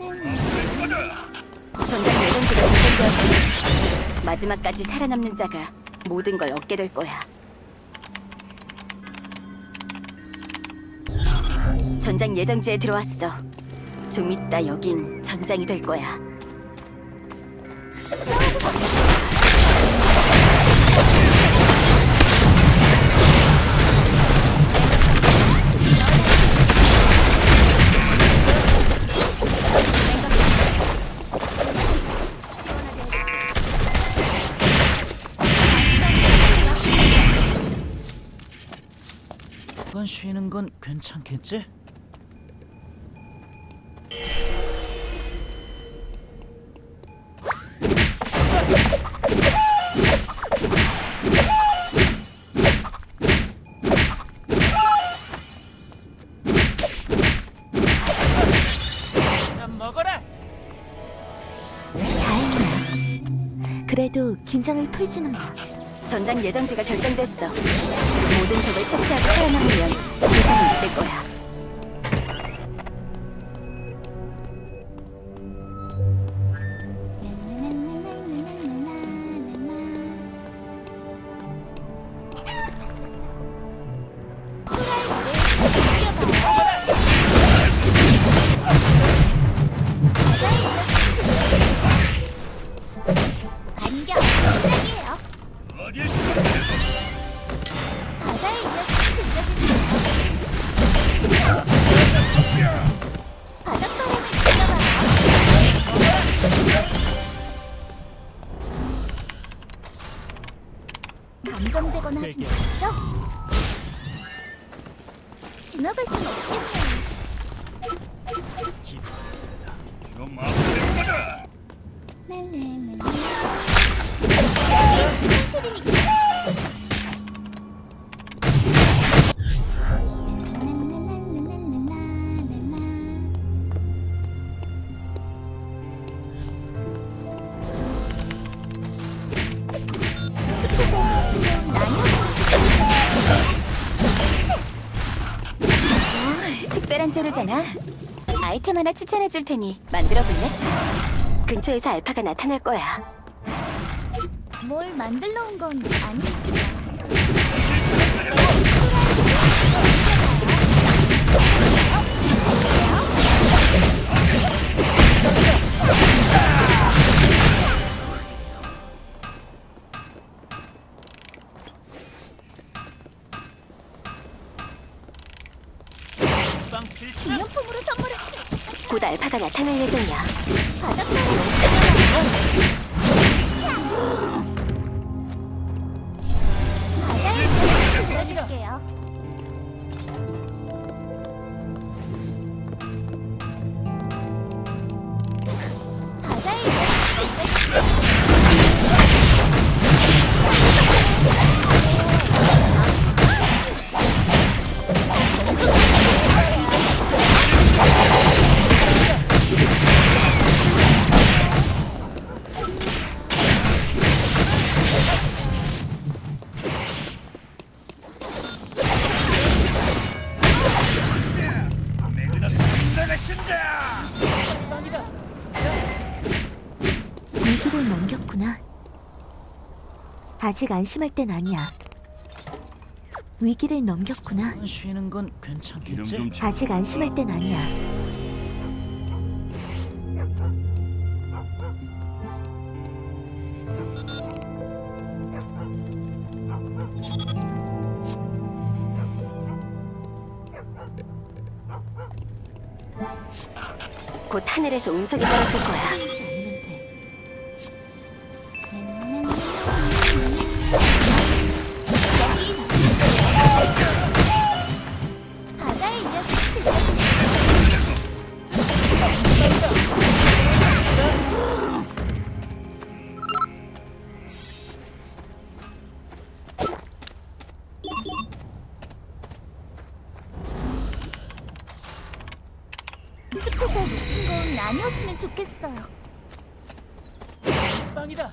전장 예정지가 지정되었으니 마지막까지 살아남는 자가 모든 걸 얻게 될 거야. 전장 예정지에 들어왔어. 좀 이따 여긴 전장이 될 거야. 쉬는 건 괜찮겠지? 그래도 긴장을 풀지는 마. 전장 예정지가 결정됐어. 모든 적을 처치하고 살아남으면 세상이 이길 거야. 감정되거나 하진 않죠? 지나갈 순 없겠네요. 랄랄랄라. 현실이니까. 재료잖아. 아이템 하나 추천해 줄 테니 만들어 볼래? 근처에서 알파가 나타날 거야. 뭘 만들러 온 건 아니겠 기념품으로 선물을 곧 알파가 나타날 예정이야. 이야기 들려줄게요. 바다의 위기를 넘겼구나. 아직 안심할 땐 아니야. 위기를 넘겼구나. 쉬는 건 괜찮겠지? 아직 안심할 땐 아니야. 곧 하늘에서 운석이 떨어질 거야. 숲에서 목숨 건 아니었으면 좋겠어요. 빵이다.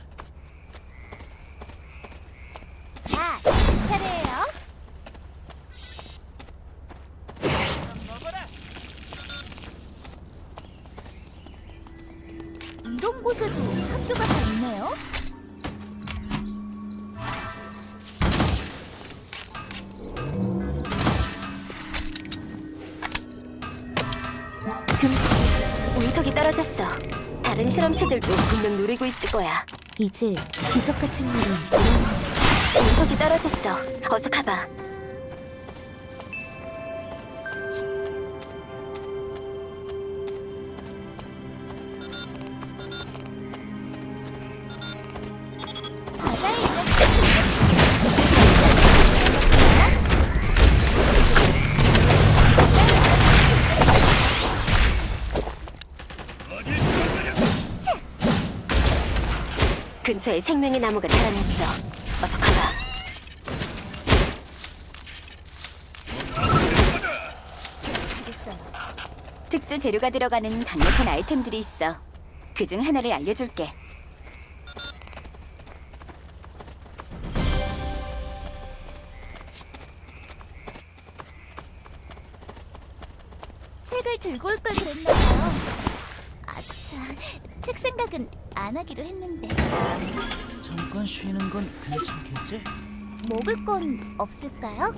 떨어졌어. 다른 실험체들도 분명 노리고 있을 거야. 이제 기적 같은 일은 운석이 떨어졌어. 어서 가봐. 근처에 생명의 나무가 자라났어. 어서. 하겠어요. 특수 재료가 들어가는 강력한 아이템들이 있어. 그 중 하나를 알려줄게. 책을 들고 올 걸 그랬나봐요. 아차, 책 생각은 안 하기로 했는데 잠깐 쉬는 건 괜찮겠지? 먹을 건 없을까요?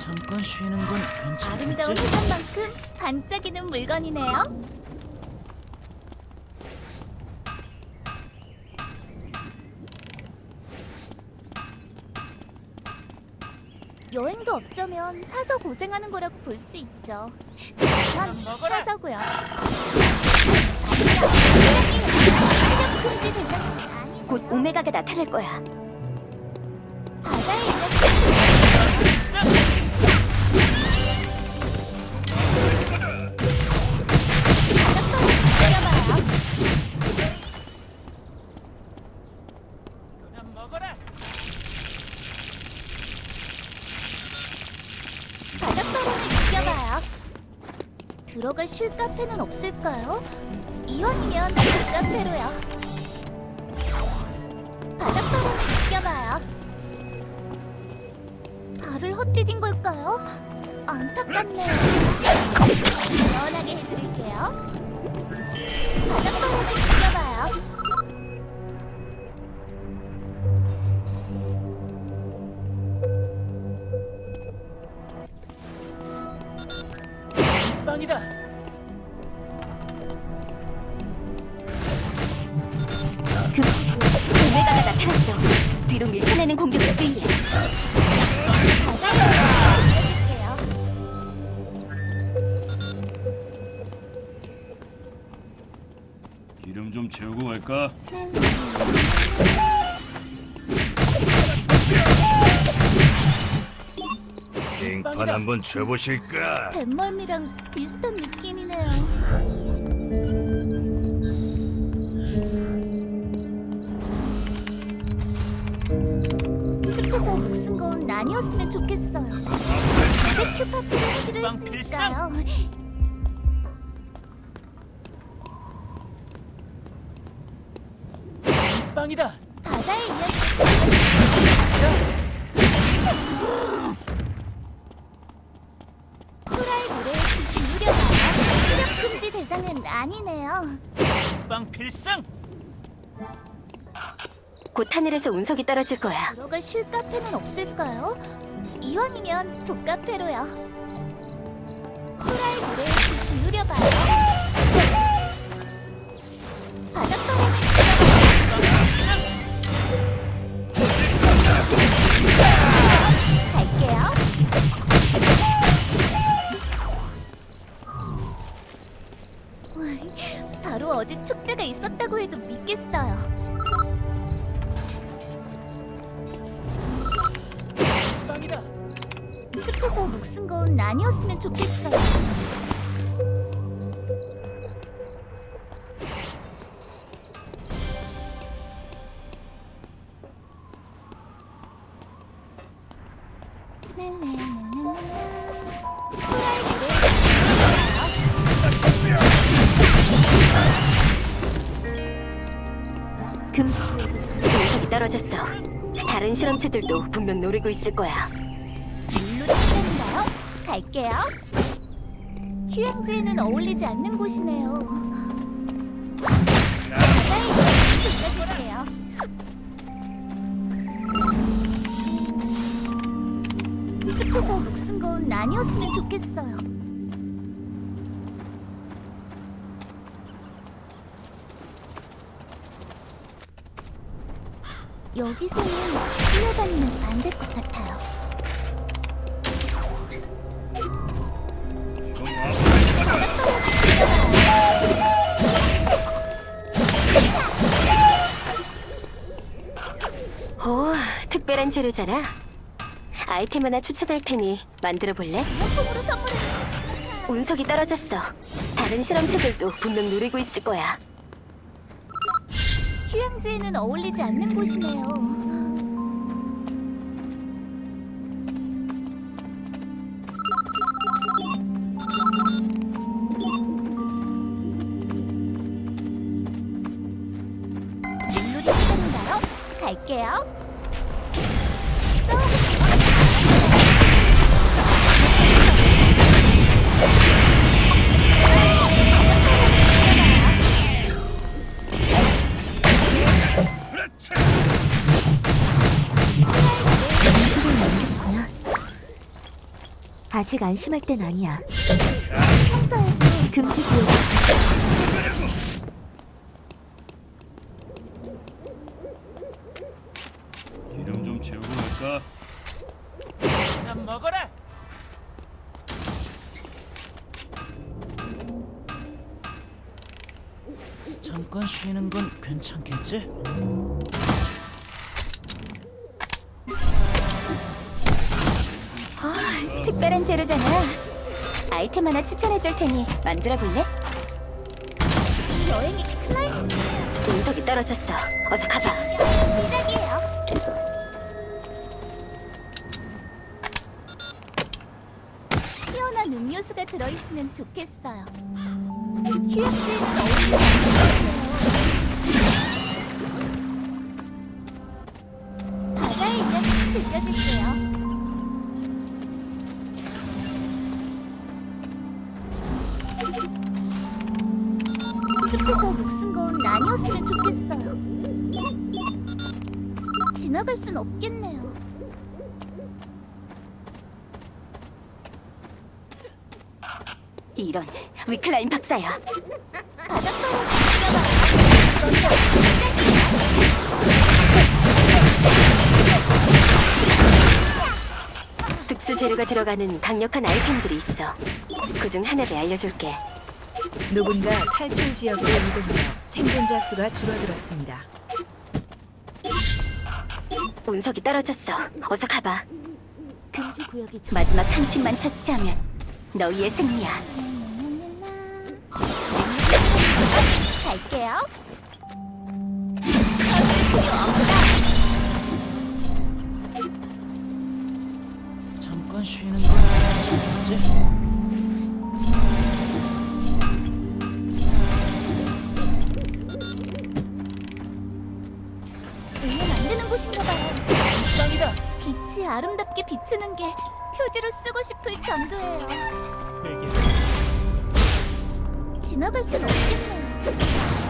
잠깐 쉬는 건 아름다운 괜찮겠지? 해변만큼 반짝이는 물건이네요. 여행도 어쩌면 사서 고생하는 거라고 볼 수 있죠. 사서고요. 대상이 아닌 곧 오메가가 나타날 거야. 바다에 있는 쉴 카페는 없을까요? 이왕이면 그 카페로요. 바닷바람을 느껴봐요. 발을 헛디딘 걸까요? 안타깝네요. 시원하게 해드릴게요. 바닷바람을 느껴봐요. 빵이다. 한번 쳐보실까? 뱃멀미랑 비슷한 느낌이네요. 숲에서 목숨 건 아니었으면 좋겠어요. 바베큐 파티를 하기로 빵 했으니까요. 빵이다. 바다에 있는 아니네요. 빵 필상. 곧 하늘에서 운석이 떨어질 거야. 들어갈 쉴 카페는 없을까요? 이왕이면 독카페로요. 후라이 노래에 귀 기울여봐요. 있었다고 해도 믿겠어요. 빵이다. 숲에서 목숨 건 아니었으면 좋겠어요. 금속구역이 운석이 떨어졌어. 다른 실험체들도 분명 노리고 있을 거야. 물로 치는가요? 갈게요. 휴양지에는 어울리지 않는 곳이네요. 숲에서 목숨 건 아니었으면 좋겠어요. 여기서는 뛰어다니면 안 될 것 같아요. 오, 특별한 재료잖아. 아이템 하나 추천할 테니 만들어 볼래? 운석이 떨어졌어. 다른 실험체들도 분명 노리고 있을 거야. 휴양지에는 어울리지 않는 곳이네요. 아직 안심할 땐 아니야. 청소에도 금지 구역이 이름 좀 채우고 갈까? 나 먹어라. 잠깐 쉬는 건 괜찮겠지? 재료잖아. 아이템 하나 추천해 줄 테니 만들어 볼래? 여행이 클라이맥스 운석이 떨어졌어. 어서 가봐. 시작이에요. 시원한 음료수가 들어있으면 좋겠어요. 휴양지 건 아니었으면 좋겠어요. 지나갈 순 없겠네요. 이런 위클라인 박사야. 특수 재료가 들어가는 강력한 아이템들이 있어. 그중 하나를 알려줄게. 누군가 탈출 지역에 이동하여 생존자 수가 줄어들었습니다. 운석이 떨어졌어. 어서 가봐. 금지 구역이 좀 마지막 한 팀만 처치하면 너희의 승리야. 갈게요. 잠깐 쉬는 건 괜찮겠지? 곳인가 봐요. 빵이다. 빛이 아름답게 비추는 게 표지로 쓰고 싶을 정도예요. 되게 지나갈 순 없겠네요.